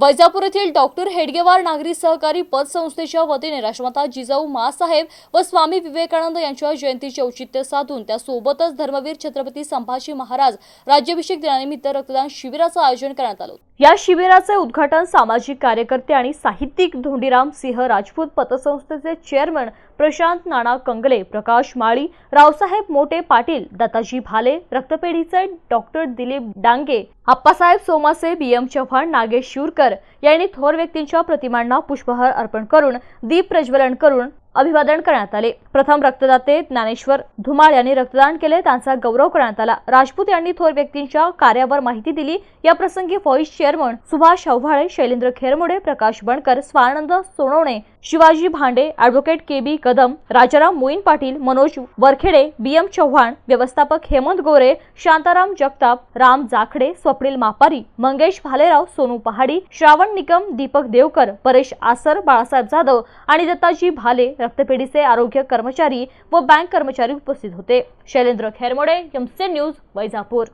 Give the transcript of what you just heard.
वैजापूर येथील डॉक्टर हेडगेवार नागरी सहकारी पतसंस्थेच्या वतीने राष्ट्रमाता जिजाऊ मासाहेब व स्वामी विवेकानंद यांच्या जयंतीचे औचित्य साधून त्यासोबतच धर्मवीर छत्रपती संभाजी महाराज राज्याभिषेक दिनानिमित्त रक्तदान शिबिराचं आयोजन करण्यात आलं या शिबिराचे उद्घाटन सामाजिक कार्यकर्ते आणि साहित्यिक धोंडीराम सिंह राजपूत पतसंस्थेचे chairman Prashant Nana Kangle Prakash Mali Raosaheb Mote Patil Dattaji Bhale रक्तपेढीचे doctor Dilip Dange Appasaheb Somase B M Chavan Nagesh Shivarkar यांनी थोर व्यक्तींच्या प्रतिमांना पुष्पहार अर्पण करून दीप प्रज्वलन करून अभिवादन करण्यात आले. प्रथम रक्तदाते ज्ञानेश्वर धुमाळ यांनी रक्तदान केले. त्यांचा गौरव करण्यात आला. राजपूत यांनी थोर व्यक्तींच्या कार्यावर माहिती दिली. या प्रसंगी vice chairman Subhash Chavhale Shailendra Khermode Prakash Bankar Swanand Sonawane Shivaji Bhande advocate K B Kadam Rajaram Moin Patil Manoj Varkhede B M Chavan व्यवस्थापक हेमंत गोरे शांताराम जगताप राम जाखडे स्वप्नील मापारी मंगेश भालेराव सोनू पहाडी श्रावण निकम दीपक देवकर परेश आसर बाळासाहेब जाधव आणि दत्ताजी भाले रक्तपेढीचे आरोग्य कर्मचारी व बँक कर्मचारी उपस्थित होते. Shailendra Khermode MC news Vaijapur.